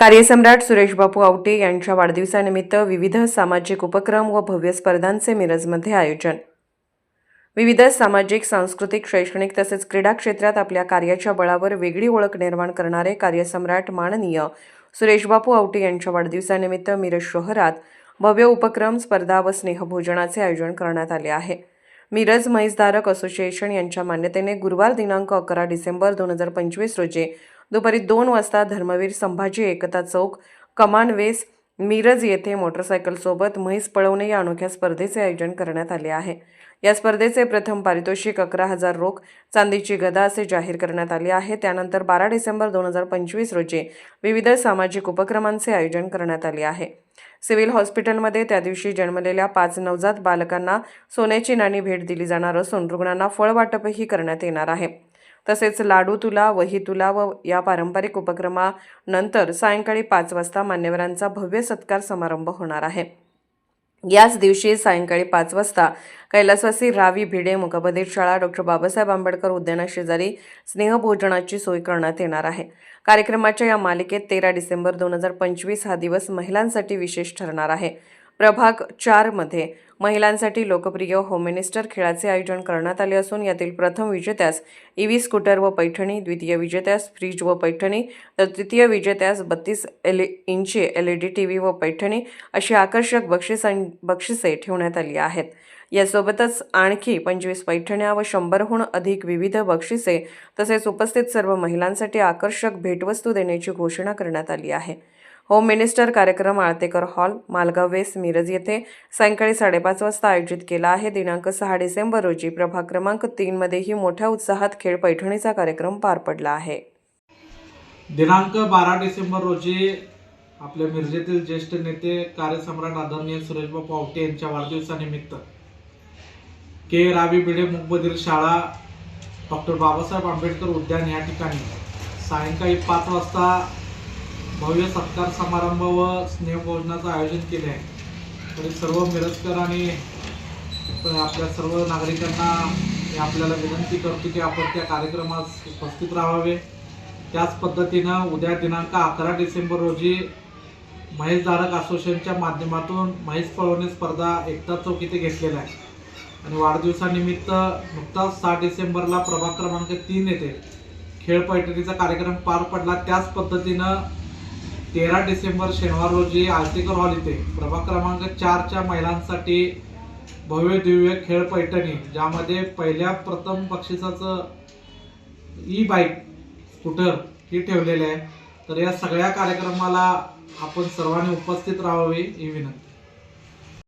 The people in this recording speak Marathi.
कार्यसम्राट सुरेशबापू आवटे यांच्या वाढदिवसानिमित्त विविध सामाजिक उपक्रम व भव्य स्पर्धांचे मिरजमध्ये आयोजन. विविध सामाजिक सांस्कृतिक शैक्षणिक तसेच क्रीडा क्षेत्रात आपल्या कार्याच्या बळावर वेगळी ओळख निर्माण करणारे कार्यसम्राट माननीय सुरेशबापू आवटे यांच्या वाढदिवसानिमित्त मिरज शहरात भव्य उपक्रम स्पर्धा व स्नेहभोजनाचे आयोजन करण्यात आले आहे. मिरज म्हैसधारक असोसिएशन यांच्या मान्यतेने गुरुवार दिनांक अकरा डिसेंबर दोन हजार पंचवीस रोजी दुपारी दोन वाजता धर्मवीर संभाजी एकता चौक कमान वेस मिरज येथे मोटरसायकलसोबत म्हैस पळवणे या अनोख्या स्पर्धेचे आयोजन करण्यात आले आहे. या स्पर्धेचे प्रथम पारितोषिक अकरा हजार रोख चांदीची गदा असे जाहीर करण्यात आले आहे. त्यानंतर बारा डिसेंबर दोन हजार पंचवीस रोजी विविध सामाजिक उपक्रमांचे आयोजन करण्यात आले आहे. सिव्हिल हॉस्पिटलमध्ये त्या दिवशी जन्मलेल्या पाच नवजात बालकांना सोन्याची नाणी भेट दिली जाणार असून रुग्णांना फळ वाटपही करण्यात येणार आहे. तसेच लाडू तुला वही तुला व या पारंपरिक उपक्रमानंतर सायंकाळी पाच वाजता मान्यवरांचा भव्य सत्कार समारंभ होणार आहे. याच दिवशी सायंकाळी पाच वाजता कैलासवासी रावी भिडे मुकबधीर शाळा डॉक्टर बाबासाहेब आंबेडकर उद्यानाशेजारी स्नेहभोजनाची सोय करण्यात येणार आहे. कार्यक्रमाच्या या मालिकेत तेरा डिसेंबर दोन हजार पंचवीस हा दिवस महिलांसाठी विशेष ठरणार आहे. प्रभाग चारमध्ये महिलांसाठी लोकप्रिय होम मिनिस्टर खेळाचे आयोजन करण्यात आले असून यातील प्रथम विजेत्यास ईव्ही स्कूटर व पैठणी द्वितीय विजेत्यास फ्रीज व पैठणी तर तृतीय विजेत्यास बत्तीस एल इंची L E D T V व पैठणी अशी आकर्षक बक्षिसां बक्षिसे ठेवण्यात आली आहेत. यासोबतच आणखी पंचवीस पैठण्या व शंभरहून अधिक विविध बक्षिसे तसेच उपस्थित सर्व महिलांसाठी आकर्षक भेटवस्तू देण्याची घोषणा करण्यात आली आहे. होम मिनिस्टर कार्यक्रम आळतेकर हॉल मालगाव वेस्ट मिरज येथे सायंकाळी साडेपाच वाजता आयोजित केला आहे. दिनांक सहा डिसेंबर रोजी प्रभाग क्रमांक तीनमध्येही मोठ्या उत्साहात खेळ पैठणीचा कार्यक्रम पार पडला आहे. दिनांक बारा डिसेंबर रोजी आपल्या मिरजेतील ज्येष्ठ नेते कार्यसम्राट आदरणीय सुरेशबा पावटे यांच्या वाढदिवसानिमित्त के. रावी भिडे मुकबधीर शाळा डॉक्टर बाबासाहेब आंबेडकर उद्यान या ठिकाणी सायंकाळी पाच वाजता भव्य सत्कार समारंभ व स्नेहभोजनाचं आयोजन केले आहे. तरी सर्व मिरजकर आणि आपल्या सर्व नागरिकांना मी आपल्याला विनंती करतो की आपण त्या कार्यक्रमास उपस्थित राहावे. त्याच पद्धतीनं उद्या दिनांक अकरा डिसेंबर रोजी महेशधारक असोसिएशनच्या माध्यमातून महेश पळवणे स्पर्धा एकता चौक इथे घेतलेला आहे. आणि वाढदिवसानिमित्त नुकताच सहा डिसेंबरला प्रभाग क्रमांक तीन येथे खेळ पैठणीचा कार्यक्रम पार पडला. त्याच पद्धतीनं तेरा डिसेंबर शनिवार रोजी आळतेकर हॉल इथे. प्रभाग क्रमांक चारच्या महिलांसाठी भव्य दिव्य खेळ पैठणी ज्यामध्ये पहिल्या प्रथम बक्षिसाचं ई बाईक स्कूटर ही ठेवलेले आहे. तर या सगळ्या कार्यक्रमाला आपण सर्वांनी उपस्थित राहावे ही विनंती.